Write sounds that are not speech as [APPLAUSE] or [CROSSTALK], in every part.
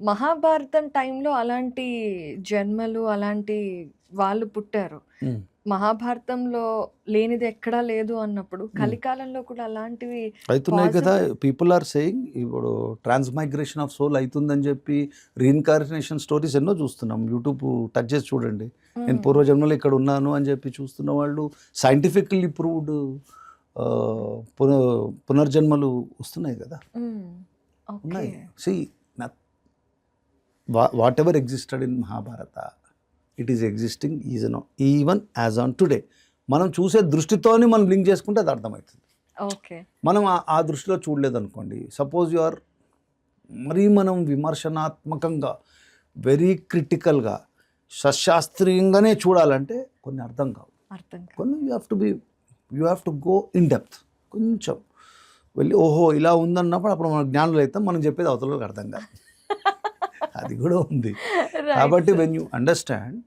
మహాభారతం టైంలో అలాంటి జన్మలు అలాంటి వాళ్ళు పుట్టారు. ఉమ్. మహాభారతంలో లేనిది ఎక్కడా లేదు అన్నప్పుడు కలికాలంలో కూడా అలాంటివి అవుతున్నాయి కదా. పీపుల్ ఆర్ సేయింగ్ ఇప్పుడు ట్రాన్స్మైగ్రేషన్ ఆఫ్ సోల్ అవుతుందని చెప్పి రీఇన్కార్నేషన్ స్టోరీస్ ఎన్నో చూస్తున్నాం. యూట్యూబ్ టచ్ చేసి చూడండి. నేను. పూర్వజన్మలో ఇక్కడ ఉన్నాను అని చెప్పి చూస్తున్న వాళ్ళు సైంటిఫికల్లీ ప్రూవ్డ్ పునర్జన్మలు వస్తున్నాయి కదా. ఉన్నాయి. See whatever existed in Mahabharata it is existing is no even as on today మనం చూసే దృష్టితోని మనం లింక్ చేసుకుంటే అది అర్థమవుతుంది. ఓకే. మనం ఆ- దృష్టిలో చూడలేదు అనుకోండి సపోజ్ యు ఆర్ మరీ మనం విమర్శనాత్మకంగా వెరీ క్రిటికల్గా సశాస్త్రీయంగానే చూడాలంటే కొన్ని అర్థం కావు. అర్థం కొన్ని you have to be you have to go in depth కొంచెం వెళ్ళి ఓహో ఇలా ఉందన్నప్పుడు అప్పుడు మన జ్ఞానులు అయితే మనం చెప్పేది అవతలకు అర్థం కాదు. అది కూడా ఉంది [LAUGHS] కాబట్టి. When you understand.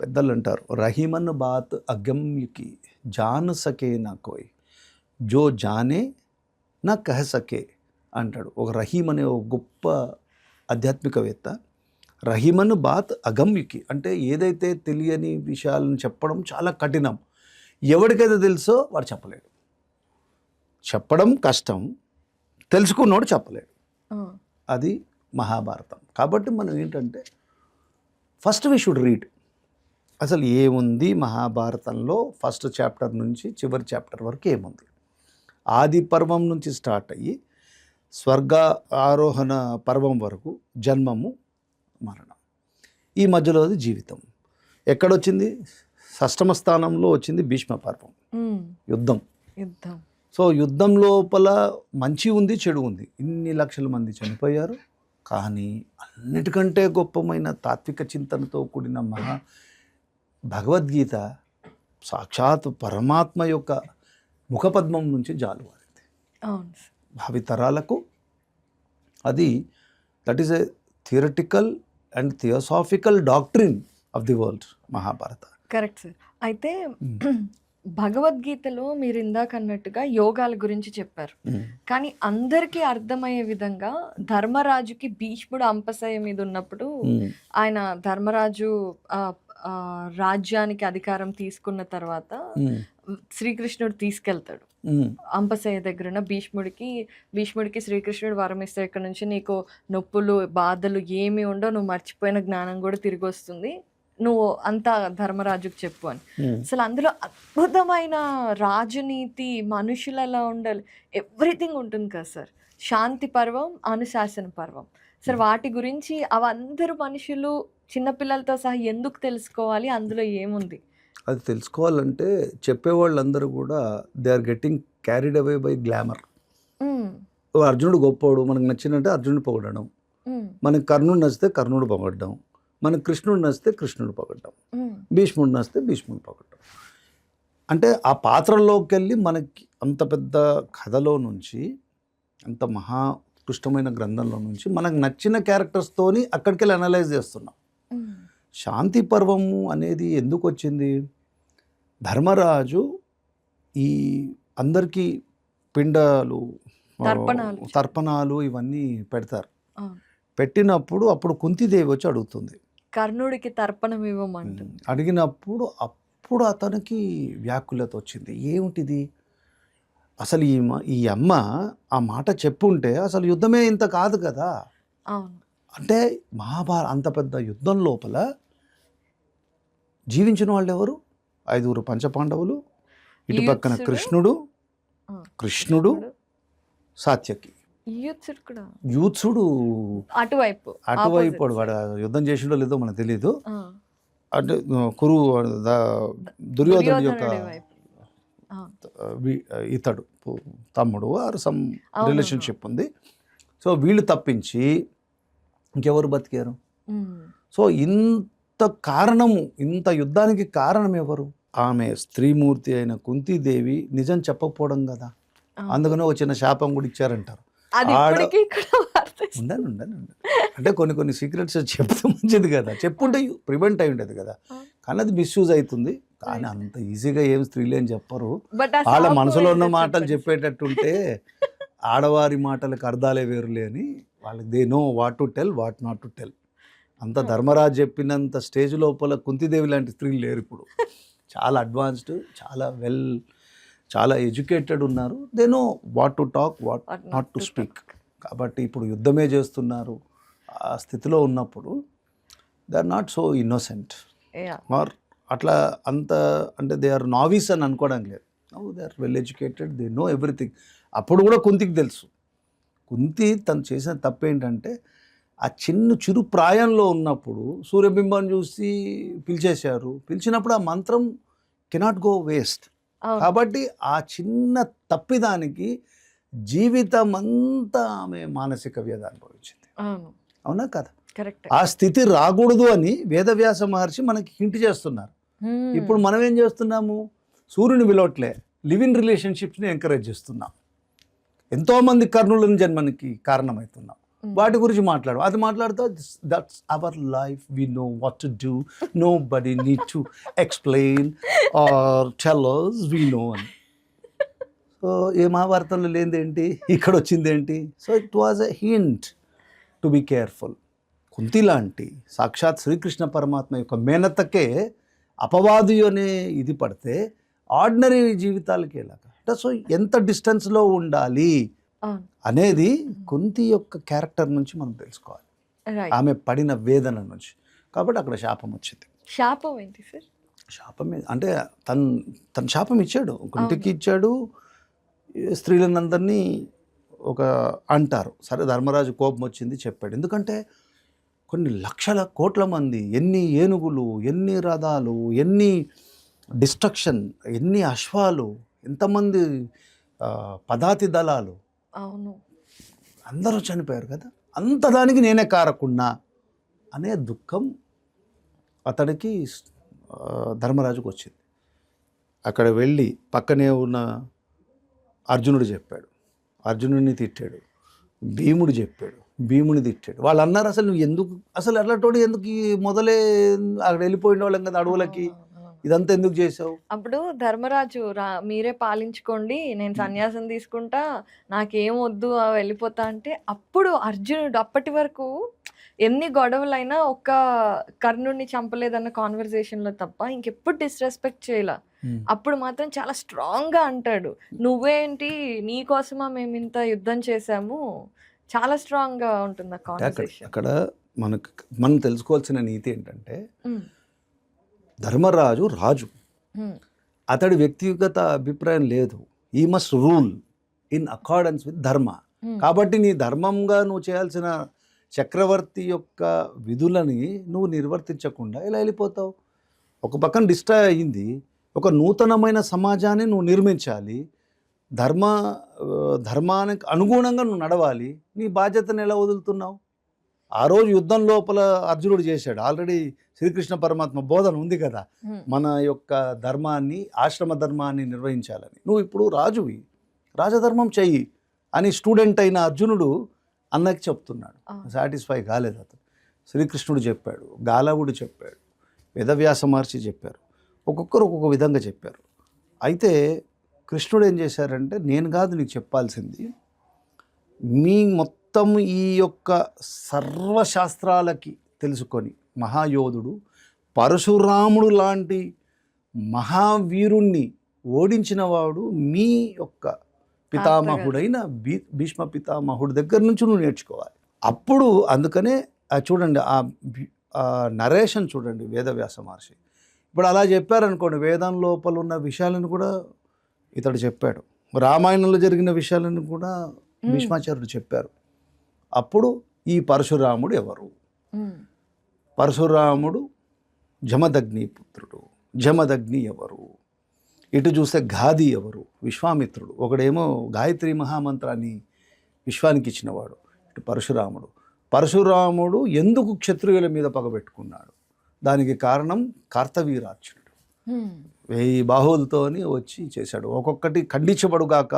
పెద్దలు అంటారు రహీమన్ బాత్ అగమ్యకి జాన్ సకే నా కోయ్ జో జానే నా కహ సకే అంటాడు ఒక రహీమ్ అనే ఒక గొప్ప ఆధ్యాత్మికవేత్త రహీమన్ బాత్ అగమ్యకి అంటే ఏదైతే తెలియని విషయాలను చెప్పడం చాలా కఠినం ఎవరికైతే తెలుసో వాడు చెప్పలేడు చెప్పడం కష్టం తెలుసుకున్నోడు చెప్పలేడు. అది మహాభారతం. కాబట్టి మనం ఏంటంటే ఫస్ట్ వీ షుడ్ రీడ్ అసలు ఏముంది మహాభారతంలో? ఫస్ట్ చాప్టర్ నుంచి చివరి చాప్టర్ వరకు ఏముంది? ఆది పర్వం నుంచి స్టార్ట్ అయ్యి స్వర్గ ఆరోహణ పర్వం వరకు జన్మము మరణం. ఈ మధ్యలోది జీవితం. ఎక్కడొచ్చింది? షష్టమ స్థానంలో వచ్చింది భీష్మ పర్వం. యుద్ధం. యుద్ధం. సో యుద్ధం లోపల మంచి ఉంది చెడు ఉంది. ఇన్ని లక్షల మంది చనిపోయారు. కానీ అన్నిటికంటే గొప్పమైన తాత్విక చింతనతో కూడిన మహా భగవద్గీత సాక్షాత్ పరమాత్మ యొక్క ముఖపద్మం నుంచి జాలువారింది. భావితరాలకు అది that is a theoretical and theosophical doctrine of the world Mahabharata. Correct sir. అయితే భగవద్గీతలో మీరు ఇందాక అన్నట్టుగా యోగాల గురించి చెప్పారు. కానీ అందరికీ అర్థమయ్యే విధంగా ధర్మరాజుకి భీష్ముడు అంపశయ మీద ఉన్నప్పుడు ఆయన ధర్మరాజు రాజ్యానికి అధికారం తీసుకున్న తర్వాత శ్రీకృష్ణుడు తీసుకెళ్తాడు. అంపశయ్య దగ్గర ఉన్న భీష్ముడికి భీష్ముడికి శ్రీకృష్ణుడు వరం ఇస్తాడు ఇక్కడ నుంచి నీకు నొప్పులు బాధలు ఏమి ఉండవు నువ్వు మర్చిపోయిన జ్ఞానం కూడా తిరిగి వస్తుంది. నువ్వు అంతా ధర్మరాజుకు చెప్పు అని. అసలు అందులో అద్భుతమైన రాజనీతి మనుషులు ఎలా ఉండాలి. ఎవ్రీథింగ్ ఉంటుంది కదా సార్. శాంతి పర్వం అనుశాసన పర్వం. సార్ వాటి గురించి అవందరూ మనుషులు చిన్నపిల్లలతో సహా ఎందుకు తెలుసుకోవాలి? అందులో ఏముంది? అది తెలుసుకోవాలంటే చెప్పేవాళ్ళందరూ కూడా they are getting carried away by glamour. Um, అర్జునుడు గొప్పోడు మనకు నచ్చినట్టే అర్జునుడు పొగడడం. మనకి కర్ణుడు నచ్చితే కర్ణుడు పొగడడం. మనకు కృష్ణుడు నచ్చితే కృష్ణుడు పొగడడం. భీష్ముడు నచ్చితే భీష్ముడు పొగడడం. అంటే ఆ పాత్రలోకి వెళ్ళి మనకి అంత పెద్ద కథలో నుంచి అంత మహా ఉత్కృష్టమైన గ్రంథంలో నుంచి మనకు నచ్చిన క్యారెక్టర్స్తోని అక్కడికి వెళ్ళి అనలైజ్ చేస్తున్నాం. శాంతి పర్వము అనేది ఎందుకు వచ్చింది? ధర్మరాజు ఈ అందరికీ పిండాలు తర్పణాలు. ఇవన్నీ పెడతారు. పెట్టినప్పుడు అప్పుడు కుంతిదేవి వచ్చి అడుగుతుంది. కర్ణుడికి తర్పణం ఇవ్వమంటుంది. అడిగినప్పుడు అప్పుడు అతనికి వ్యాకులత వచ్చింది. ఏమిటిది? అసలు ఈ ఈ అమ్మ ఆ మాట చెప్పుంటే అసలు యుద్ధమే ఇంత కాదు కదా? అంటే మహాభారత అంత పెద్ద యుద్ధం లోపల జీవించిన వాళ్ళు ఎవరు ఐదుగురు పంచపాండవులు ఇటు పక్కన కృష్ణుడు కృష్ణుడు. సాత్యకి. యూత్సుడు అటువైపు అటువైపు వాడు యుద్ధం చేసిండో లేదో మనకు తెలియదు అంటే కురు ద- దుర్యోధనుడి యొక్క ఇతడు తమ్ముడు ఆర్ సమ్. రిలేషన్షిప్ ఉంది. సో వీళ్ళు తప్పించి ఇంకెవరు బతికారు? సో ఇంత కారణము ఇంత యుద్ధానికి కారణం ఎవరు? ఆమె స్త్రీమూర్తి అయిన కుంతీదేవి నిజం చెప్పకపోవడం కదా. అందుకనే ఒక చిన్న శాపం కూడా ఇచ్చారంటారు. అది ఇప్పటికీ కూడా అంటే కొన్ని కొన్ని సీక్రెట్స్ చెప్తే మంచిది కదా. చెప్పుంటే ప్రివెంట్ అయి ఉండేది కదా. కానీ అది మిస్యూజ్ అవుతుంది. కానీ అంత ఈజీగా ఏం స్త్రీలు ఏం చెప్పరు. వాళ్ళ మనసులో ఉన్న మాటలు. చెప్పేటట్టుంటే ఆడవారి మాటలకు అర్థాలే వేరులే అని వాళ్ళకి they know what to tell what not to tell అంత ధర్మరాజు చెప్పినంత స్టేజ్ లోపల కుంతిదేవి లాంటి స్త్రీలు లేరు ఇప్పుడు. [LAUGHS] చాలా అడ్వాన్స్డ్ చాలా వెల్ చాలా ఎడ్యుకేటెడ్ ఉన్నారు. They know what to talk what not to speak కాబట్టి ఇప్పుడు యుద్ధమే చేస్తున్నారు. ఆ స్థితిలో ఉన్నప్పుడు they are not so innocent. Are అట్లా అంత అంటే దే ఆర్ నావీస్ అని అనుకోవడం లేదు. They are well educated they know everything అప్పుడు కూడా కుంతికి తెలుసు. కుంతి తను చేసిన తప్పు ఏంటంటే ఆ చిన్న చిరు ప్రాయంలో ఉన్నప్పుడు సూర్యబింబం చూసి పిలిచేశారు. పిలిచినప్పుడు ఆ మంత్రం కెనాట్ గో వేస్ట్. కాబట్టి ఆ చిన్న తప్పిదానికి జీవితం అంతా ఆమె మానసిక వ్యధ అనుభవించింది. అవును. కదా? కరెక్ట్. ఆ స్థితి రాకూడదు అని వేదవ్యాస మహర్షి మనకి హింట్ చేస్తున్నారు. ఇప్పుడు మనం ఏం చేస్తున్నాము? సూర్యుని విలవట్లే లివ్ ఇన్ రిలేషన్షిప్స్ని ఎంకరేజ్ చేస్తున్నాం. ఎంతోమంది కర్ణులను జన్మనికి కారణమవుతున్నాం. Mm. వాటి గురించి మాట్లాడు. అది మాట్లాడుతా that's our life we know what to do nobody need to explain or tellers we know అని. సో ఏ మహాభారతంలో లేనిదేంటి? ఇక్కడ వచ్చిందేంటి? So it was a hint to be careful Kunti లాంటి సాక్షాత్ శ్రీకృష్ణ పరమాత్మ యొక్క మేనతకే అపవాదు అనే ఇది పడితే ఆర్డినరీ జీవితాలకి ఎలాగా అంటే సో ఎంత డిస్టెన్స్లో ఉండాలి? అనేది కుంతి యొక్క క్యారెక్టర్ నుంచి మనం తెలుసుకోవాలి. ఆమె పడిన వేదన నుంచి. కాబట్టి అక్కడ శాపం వచ్చింది. శాపం ఏంటి సార్? శాపం అంటే తను తన శాపం ఇచ్చాడు. కుంటికి ఇచ్చాడు. స్త్రీలందరినీ ఒక అంటారు. సరే ధర్మరాజు కోపం వచ్చింది చెప్పాడు. ఎందుకంటే కొన్ని లక్షల కోట్ల మంది ఎన్ని ఏనుగులు ఎన్ని రథాలు ఎన్ని డిస్ట్రక్షన్ ఎన్ని అశ్వాలు ఎంతమంది పదాతి దళాలు అవును. అందరూ చనిపోయారు కదా? అంత దానికి నేనే కారకున్నా అనే దుఃఖం అతడికి ధర్మరాజుకు వచ్చింది. అక్కడ వెళ్ళి పక్కనే ఉన్న అర్జునుడు చెప్పాడు. అర్జునుడిని తిట్టాడు. భీముడు చెప్పాడు. భీముని తిట్టాడు. వాళ్ళు అన్నారు అసలు నువ్వు ఎందుకు అసలు అట్లాంటి ఎందుకు మొదలే అక్కడ వెళ్ళిపోయిన వాళ్ళం కదా అడవులకి. ఇదంతా ఎందుకు చేసావు? అప్పుడు ధర్మరాజు రా మీరే పాలించుకోండి నేను సన్యాసం తీసుకుంటా నాకేం వద్దు వెళ్ళిపోతా అంటే అప్పుడు అర్జునుడు అప్పటి వరకు ఎన్ని గొడవలైనా ఒక్క కర్ణుడిని చంపలేదన్న కాన్వర్సేషన్లో తప్ప ఇంకెప్పుడు డిస్రెస్పెక్ట్ చేయలే. అప్పుడు మాత్రం చాలా స్ట్రాంగ్గా అంటాడు. నువ్వేంటి? నీ కోసమా మేము ఇంత యుద్ధం చేశాము? చాలా స్ట్రాంగ్గా ఉంటుంది ఆ అక్కడ మనకు మనం తెలుసుకోవాల్సిన నీతి ఏంటంటే ధర్మరాజు రాజు. అతడి వ్యక్తిగత అభిప్రాయం లేదు. He must rule in accordance with dharma కాబట్టి నీ ధర్మంగా నువ్వు చేయాల్సిన చక్రవర్తి యొక్క విధులని నువ్వు నిర్వర్తించకుండా ఇలా వెళ్ళిపోతావు? ఒక పక్కన డిస్ట్రాయ్ అయ్యింది ఒక నూతనమైన సమాజాన్ని నువ్వు నిర్మించాలి. ధర్మ ధర్మానికి అనుగుణంగా నువ్వు నడవాలి. నీ బాధ్యతను ఎలా వదులుతున్నావు? ఆ రోజు యుద్ధం లోపల అర్జునుడు చేశాడు. ఆల్రెడీ శ్రీకృష్ణ పరమాత్మ బోధన ఉంది కదా. మన యొక్క ధర్మాన్ని ఆశ్రమ ధర్మాన్ని నిర్వహించాలని. నువ్వు ఇప్పుడు రాజువి. రాజధర్మం చెయ్యి అని స్టూడెంట్ అయిన అర్జునుడు అన్నకి చెప్తున్నాడు. సాటిస్ఫై కాలేదు అతను. శ్రీకృష్ణుడు చెప్పాడు. గాలవుడు చెప్పాడు. వేదవ్యాస మహర్షి చెప్పారు. ఒక్కొక్కరు ఒక్కొక్క విధంగా చెప్పారు. అయితే కృష్ణుడు ఏం చేశారంటే నేను కాదు నీకు చెప్పాల్సింది. మీ మొత్తం ఈ యొక్క సర్వశాస్త్రాలకి తెలుసుకొని మహాయోధుడు పరశురాముడు లాంటి మహావీరుణ్ణి ఓడించిన వాడు మీ యొక్క పితామహుడైన భీ భీష్మ పితామహుడి దగ్గర నుంచి నువ్వు నేర్చుకోవాలి. అప్పుడు అందుకనే చూడండి ఆ నరేషన్ చూడండి వేదవ్యాస మహర్షి. ఇప్పుడు అలా చెప్పారనుకోండి వేదం లోపల ఉన్న విషయాలను కూడా ఇతడు చెప్పాడు. రామాయణంలో జరిగిన విషయాలను కూడా భీష్మాచార్యుడు చెప్పారు. అప్పుడు ఈ పరశురాముడు ఎవరు? పరశురాముడు జమదగ్ని పుత్రుడు జమదగ్ని ఎవరు? ఇటు చూస్తే గాది ఎవరు? విశ్వామిత్రుడు. ఒకడేమో గాయత్రి మహామంత్రాన్ని విశ్వానికి ఇచ్చినవాడు ఇటు పరశురాముడు. పరశురాముడు ఎందుకు క్షత్రియుల మీద పగబెట్టుకున్నాడు దానికి కారణం కార్తవీరార్జునుడు. వెయ్యి బాహువులతోని వచ్చి చేశాడు. ఒక్కొక్కటి ఖండించబడుగాక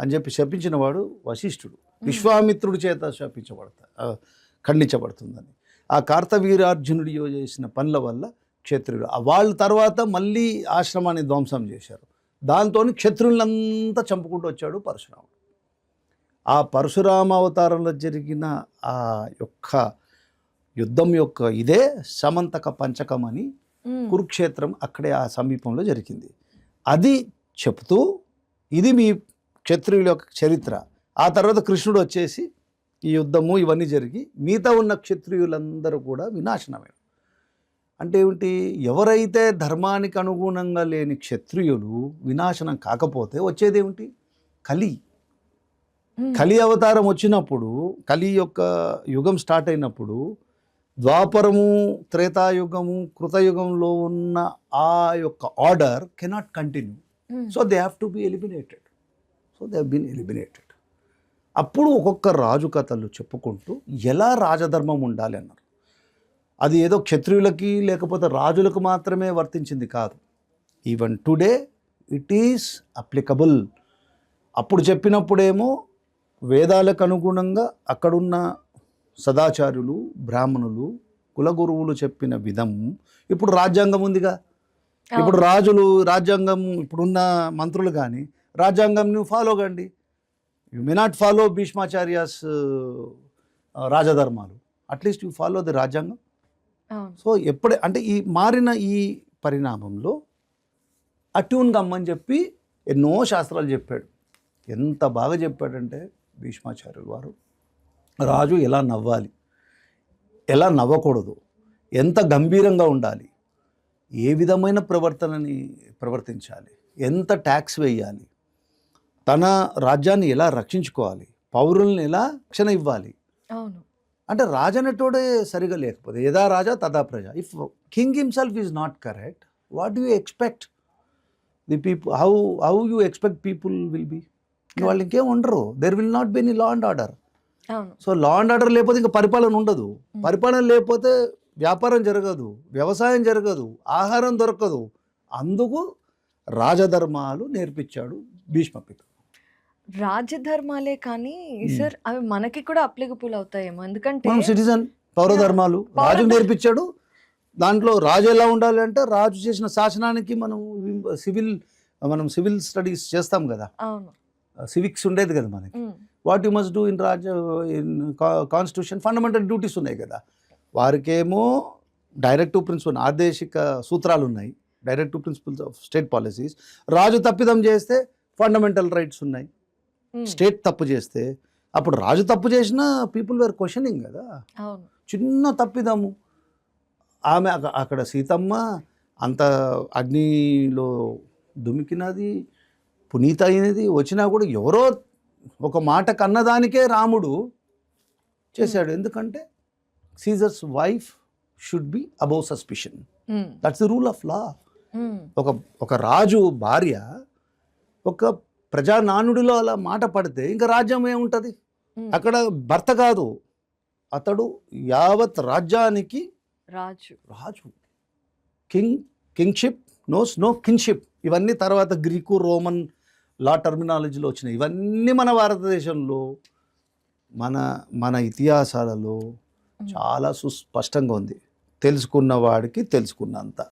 అని చెప్పి శపించిన వాడు వశిష్ఠుడు. విశ్వామిత్రుడి చేత శపించబడతా ఖండించబడుతుందని. ఆ కార్తవీరార్జునుడి చేసిన పనుల వల్ల క్షత్రియుడు. వాళ్ళ తర్వాత మళ్ళీ ఆశ్రమాన్ని ధ్వంసం చేశారు. దాంతో క్షత్రులంతా చంపుకుంటూ వచ్చాడు పరశురాముడు. ఆ పరశురామ అవతారంలో జరిగిన ఆ యొక్క యుద్ధం యొక్క ఇదే సమంతక పంచకం అని కురుక్షేత్రం అక్కడే ఆ సమీపంలో జరిగింది. అది చెప్తూ ఇది మీ క్షత్రియుల యొక్క చరిత్ర. ఆ తర్వాత కృష్ణుడు వచ్చేసి ఈ యుద్ధము ఇవన్నీ జరిగి మిగతా ఉన్న క్షత్రియులందరూ కూడా వినాశనమే అంటే ఏమిటి? ఎవరైతే ధర్మానికి అనుగుణంగా లేని క్షత్రియులు వినాశనం కాకపోతే వచ్చేదేమిటి కలి. కలి అవతారం వచ్చినప్పుడు కలి యొక్క యుగం స్టార్ట్ అయినప్పుడు ద్వాపరము త్రేతాయుగము కృతయుగంలో ఉన్న ఆ యొక్క order cannot continue. So they have to be eliminated. So they been eliminated అప్పుడు ఒక్కొక్క రాజు కథలు చెప్పుకుంటూ ఎలా రాజధర్మం ఉండాలి అన్నారు. అది ఏదో క్షత్రియులకి లేకపోతే రాజులకు మాత్రమే వర్తించింది కాదు. Even today it is applicable అప్పుడు చెప్పినప్పుడేమో వేదాలకు అనుగుణంగా అక్కడున్న సదాచార్యులు బ్రాహ్మణులు కులగురువులు చెప్పిన విధం ఇప్పుడు రాజ్యాంగం ఉందిగా. ఇప్పుడు రాజులు రాజ్యాంగం ఇప్పుడున్న మంత్రులు కానీ రాజ్యాంగం నువ్వు ఫాలో కండి you may not follow Bhishmacharya's రాజధర్మాలు at least you follow the రాజ్యాంగం సో ఎప్పుడే అంటే ఈ మారిన ఈ పరిణామంలో అట్యూన్ గమ్మని చెప్పి ఎన్నో శాస్త్రాలు చెప్పాడు. ఎంత బాగా చెప్పాడంటే భీష్మాచార్యులు వారు రాజు ఎలా నవ్వాలి? ఎలా నవ్వకూడదు? ఎంత గంభీరంగా ఉండాలి? ఏ విధమైన ప్రవర్తనని ప్రవర్తించాలి? ఎంత ట్యాక్స్ వేయాలి? తన రాజ్యాన్ని ఎలా రక్షించుకోవాలి? పౌరుల్ని ఎలా రక్షణ ఇవ్వాలి అవును. అంటే రాజనటోడే సరిగా లేకపోతే యథా రాజా తదా ప్రజ. If king himself is not correct what do expect the people how how you expect people will be వాళ్ళు ఇంకేం ఉండరు. There will not be any law and order so law and order లేకపోతే ఇంకా పరిపాలన ఉండదు. పరిపాలన లేకపోతే వ్యాపారం జరగదు వ్యవసాయం జరగదు ఆహారం దొరకదు. అందుకు రాజధర్మాలు నేర్పించాడు భీష్మ రాజధర్మాలే కానీ సార్ అవి మనకి కూడా అప్లికబుల్ అవుతాయేమో ఎందుకంటే మనం సిటిజన్ పౌరధర్మాలు. పౌర రాజు నేర్పించాడు. దాంట్లో రాజు ఎలా ఉండాలి అంటే రాజు చేసిన శాసనానికి మనం సివిల్ మనం సివిల్ స్టడీస్ చేస్తాం కదా. సివిక్స్ ఉండేది కదా మనకి. What you must do in raja in constitution fundamental duties ఉన్నాయి కదా. వారికేమో డైరెక్టివ్ ప్రిన్సిపల్ ఆదేశిక సూత్రాలు ఉన్నాయి directive principles of state policies. రాజు తప్పిదం చేస్తే ఫండమెంటల్ రైట్స్ ఉన్నాయి. స్టేట్ తప్పు చేస్తే అప్పుడు రాజు తప్పు చేసినా పీపుల్ వేర్ క్వశ్చనింగ్ కదా. చిన్న తప్పిదము. ఆమె అక- అక్కడ సీతమ్మ అంత అగ్నిలో దుమికినది పునీత అయినది వచ్చినా కూడా ఎవరో ఒక మాట కన్నదానికే రాముడు చేశాడు. ఎందుకంటే Caesar's wife should be above suspicion. Um, that's the rule of law. ఒక ఒక రాజు భార్య ఒక ప్రజానానుడిలో అలా మాట పడితే ఇంకా రాజ్యం ఏముంటుంది? అక్కడ భర్త కాదు. అతడు యావత్ రాజ్యానికి రాజు. రాజు. King kingship knows no kinship ఇవన్నీ తర్వాత గ్రీకు రోమన్ లా టర్మినాలజీలో వచ్చినాయి. ఇవన్నీ మన భారతదేశంలో మన మన ఇతిహాసాలలో చాలా సుస్పష్టంగా ఉంది. తెలుసుకున్న వాడికి తెలుసుకున్నంత.